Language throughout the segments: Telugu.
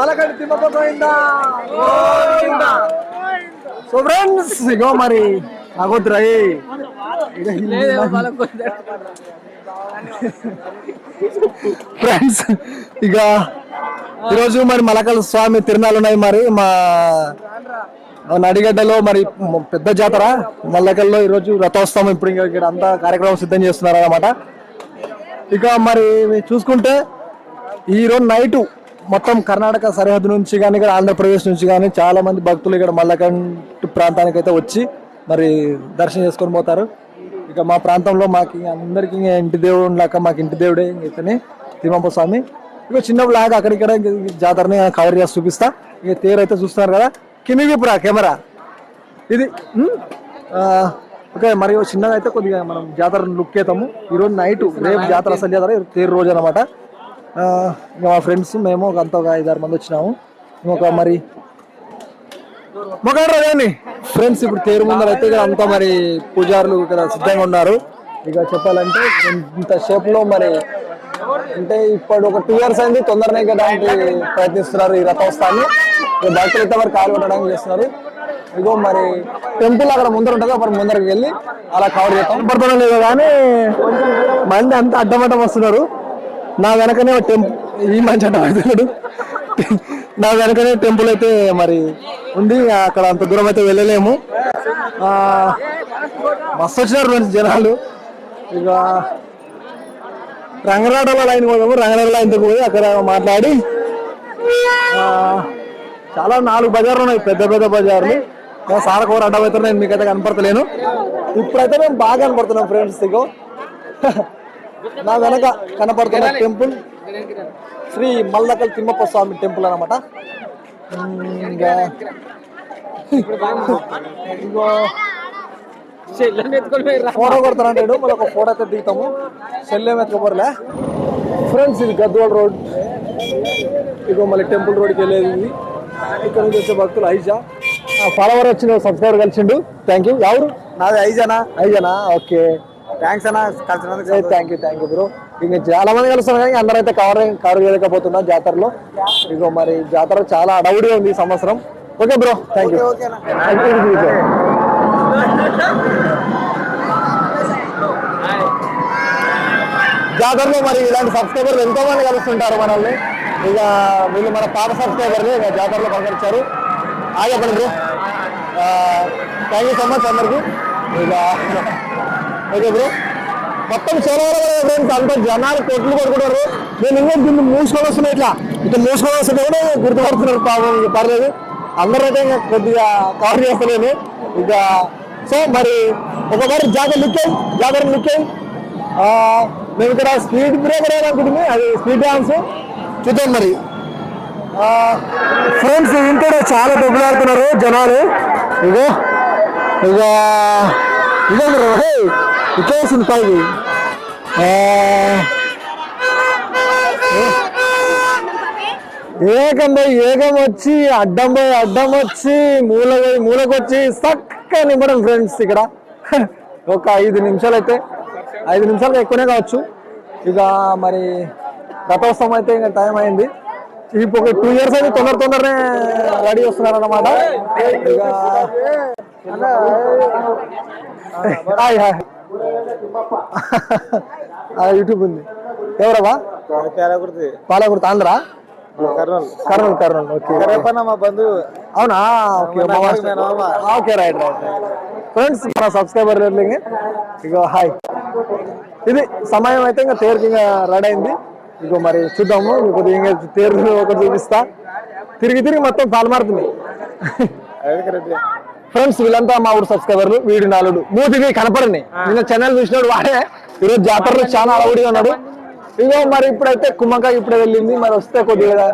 మలకడి తిమ్మపోయిందా సో ఫ్రెండ్స్ ఇగో మరి ఆగొద్దురా ఫ్రెండ్స్ ఇక ఈరోజు మరి మలకల స్వామి తిరునాలు ఉన్నాయి మరి మా నడిగడ్డలో మరి పెద్ద జాతర మల్లకల్లో ఈరోజు రథోత్సవం ఇప్పుడు ఇంకా ఇక్కడ అంతా కార్యక్రమం సిద్ధం చేస్తున్నారు అనమాట ఇక మరి చూసుకుంటే ఈరోజు నైటు నైట్ మొత్తం కర్ణాటక సరిహద్దు నుంచి కానీ ఇక్కడ ఆంధ్రప్రదేశ్ నుంచి కానీ చాలా మంది భక్తులు ఇక్కడ మల్లకంటి ప్రాంతానికి అయితే వచ్చి మరి దర్శనం చేసుకొని పోతారు. ఇక మా ప్రాంతంలో మాకు అందరికి ఇంటి దేవుడు లాగా మాకు ఇంటి దేవుడే ఇతని తిమ్మప్ప స్వామి. ఇక చిన్న లాగా అక్కడిక్కడ జాతరని కవర్ చేసి చూపిస్తా. ఇక తేరు అయితే చూస్తున్నారు కదా. కిందికి ఇప్పుడు కెమెరా. ఇది ఓకే మరి చిన్నగా అయితే కొద్దిగా మనం జాతర లుక్ అవుతాము ఈరోజు నైట్ రేపు జాతర అసలు జాతర తేరు రోజు అనమాట మా ఫ్రెండ్స్ మేము ఒక అంత ఒక ఐదారు మంది వచ్చినాము. ఒక మరి మొగాడు కానీ. ఫ్రెండ్స్ ఇప్పుడు తేరు ముందర అయితే ఇక్కడ అంతా మరి పూజారులు ఇక్కడ సిద్ధంగా ఉన్నారు. ఇక చెప్పాలంటే ఇంత షేప్లో మరి అంటే ఇప్పుడు ఒక టూ ఇయర్స్ అయింది తొందరనే ఎక్కడానికి ప్రయత్నిస్తున్నారు ఈ రథోత్సవాన్ని. ఇక భక్తులు అయితే మరి కాలు పెట్టడానికి చేస్తున్నారు. ఇగో మరి టెంపుల్ అక్కడ ముందర ఉంటుంది మరి ముందరకి వెళ్ళి అలా కవర్ చేస్తాం పడుతున్నా లేదు కానీ మంది అంతా అడ్డమడ్డం వస్తున్నారు. నా వెనకనే టెంపుల్ ఈ మంచి అడ్డం నా వెనకనే టెంపుల్ అయితే మరి ఉంది. అక్కడ అంత దూరం అయితే వెళ్ళలేము. మస్తు వచ్చినారు ఫ్రెండ్స్ జనాలు. ఇక రంగరాటలో లైన్ పోయాము రంగరాట లైన్ పోయి అక్కడ మాట్లాడి. చాలా నాలుగు బజార్లు ఉన్నాయి. పెద్ద పెద్ద బజార్లు. సార కూర అడ్డం అయితే నేను మీకైతే కనపడతలేను. ఇప్పుడైతే మేము బాగా కనపడుతున్నాం ఫ్రెండ్స్ ఇగో. నా వెనక కనపడుతున్న టెంపుల్ శ్రీ మల్లకల్ తిమ్మప్ప స్వామి టెంపుల్ అనమాట ఫోటో కొడతానంటాడు మళ్ళీ ఒక ఫోటో అయితే దిగుతాము. సెల్లే ఎత్తుకోపోరలే ఫ్రెండ్స్ ఇది గద్వాల్ రోడ్. ఇగో మళ్ళీ టెంపుల్ రోడ్కి వెళ్ళేది ఇది. ఇక్కడ నుంచి వచ్చే భక్తులు ఐజా. ఫాలోవర్ వచ్చిన సబ్స్క్రైబర్ కలిసిండు. థ్యాంక్ యూ ఎవరు? నాది ఐజనా? ఐజానా? ఓకే. థ్యాంక్స్ అన్న కలిసినందుకు thank you thank you bro ఇంకా చాలా మంది కలుస్తున్నారు కానీ అందరూ అయితే కవర్ కవర్ చేయలేకపోతున్నారు జాతరలో. ఇగో మరి జాతర చాలా అడవుడిగా ఉంది ఈ సంవత్సరం. ఓకే బ్రో థ్యాంక్ యూ జాతరలో మరి ఇలాంటి సబ్స్క్రైబర్లు ఎంతో మంది కలుస్తుంటారు మనల్ని. ఇక వీళ్ళు మన పాత సబ్స్క్రైబర్లు ఇక జాతరలో పలకరించారు. ఆ చెప్పండి bro thank you so much అందరికి. ఇక ఓకే బ్రో. మొత్తం సోమవారం అంత జనాలు కొట్లు కొడుకుంటారు. నేను ఇంకా దీన్ని మూసుకొని వస్తున్నాయి ఇట్లా. ఇట్లా మూసుకొని వస్తుంటే కూడా గుర్తుపడుతున్నారు పాపం పర్లేదు. అందరైతే ఇంకా కొద్దిగా కవర్ చేస్తలేను. ఇక సో మరి ఒకసారి జాతర లిక్ అయ్యి జాతర మేము ఇక్కడ స్పీడ్ బ్రేకర్ అనుకుంటుంది అది స్పీడ్ డాన్స్. చూద్దాం మరి. ఫ్రెండ్స్ ఇంట్లో చాలా డబ్బులు ఆడుతున్నారు జనాలు. ఇగో ఇక ఇదో పైకి ఆ, ఏకం పోయి ఏకం వచ్చి అడ్డం పోయి అడ్డం వచ్చి మూల పోయి మూలకు వచ్చి చక్కగా నింపడం ఫ్రెండ్స్ ఇక్కడ ఒక ఐదు నిమిషాలు అయితే ఐదు నిమిషాలు ఎక్కువనే కావచ్చు ఇక మరి రథోత్సవం అయితే ఇంకా టైం అయింది ఇప్పుడు ఒక టూ ఇయర్స్ అయితే తొందర తొందరనే రెడీ వస్తున్నారు అనమాట ఇక హాయ్ హాయ్ యూట్యూబ్ ఉంది. ఎవరవా పేరకుర్తి పాలకుర్తి ఆంధ్ర? కర్నూలు. కర్నూలు కర్నూలు ఓకే. రేపన్న మా బంధువు అవునా? Okay. Okay right right friends మన సబ్స్క్రైబర్ ఇగో హాయ్. ఇది సమయం అయితే ఇంకా తేరుకి ఇంకా రెడీ అయింది. ఇగో మరి చూద్దాము. కొద్దిగా ఇంకా తేరు ఒకటి చూపిస్తా. తిరిగి తిరిగి మొత్తం పాల్మారుతుంది రెడ్డి ఫ్రెండ్స్ వీళ్ళంతా మా ఊరు సబ్స్క్రైబర్లు వీడి నాలుడు. మూతికి కనపడండి నిన్న ఛానల్ చూసినాడు వాడే. ఈరోజు జాతరలో చాలా అలవుడిగా ఉన్నాడు. ఇగో మరి ఇప్పుడైతే కుమ్మకాయ ఇప్పుడే వెళ్ళింది మరి వస్తే కొద్దిగా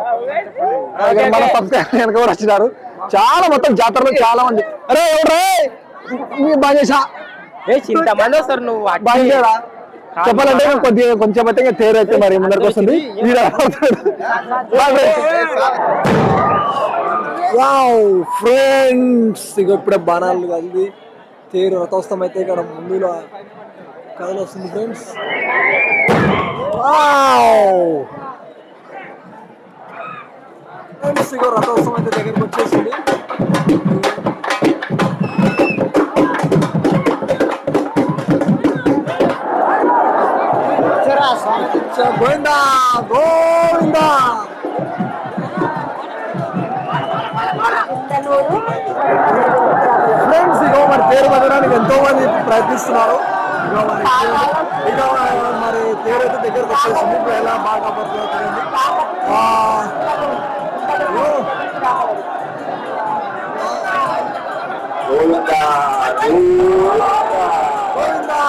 మన సబ్స్క్రైబర్ వెనక కూడా వచ్చినారు. చాలా మొత్తం జాతరలో చాలా మంది. అరే ఎవరే మీ బాగా ఇంతమంది వస్తారు నువ్వు బాగా చెప్పాలంటే కొద్దిగా కొంచెం అయితే ఇంకా తేరు అయితే మరి ముందరికి వస్తుంది. ఫ్రెండ్స్ ఇక ఇప్పుడే బాణాలు కలిది తేరు రథోత్సవం అయితే ఇక్కడ ముందులో కథలు వస్తుంది ఫ్రెండ్స్ ఫ్రెండ్స్ ఇక రథోత్సవం అయితే దగ్గరకు వచ్చేసింది. ఎంతోమంది ఎంతో మంది ప్రయత్నిస్తున్నారు ఇక మరి తీరైతే దగ్గరకు వచ్చేసింది ఇప్పుడు ఎలా బాగా పడుతుంది గోవిందా గోవిందా గోవిందా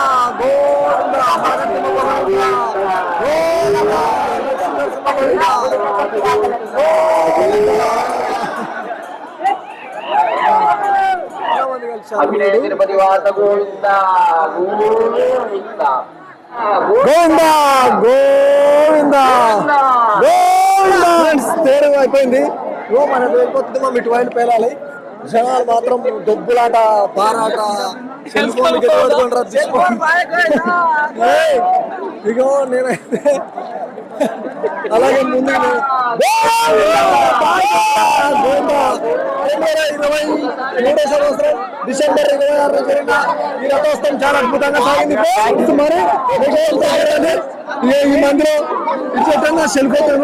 గోవిందా గోవిందా చాలా మంది కలిశారు. అభినయ తిరుపతి వాస గోవింద గోవింద గోవిందా గోవిందా. గోవిందా. ఫ్రెండ్స్ తేరు అయిపోయింది. ఓ మన వెళ్ళిపోతుంది మా ఇటువైపు పేలాలి. జనాలు మాత్రం డబ్బులాట బారాట సెల్ ఫోన్ ఇగో నేనైతే అలాగే ముందు ఇరవై మూడో సంవత్సరం డిసెంబర్ ఇరవై ఆరు జరిగిన ఈ రథోత్సవం చాలా అద్భుతంగా సాగింది. మరి? ఈ- మందిరం ఇట్లా సెల్ ఫోన్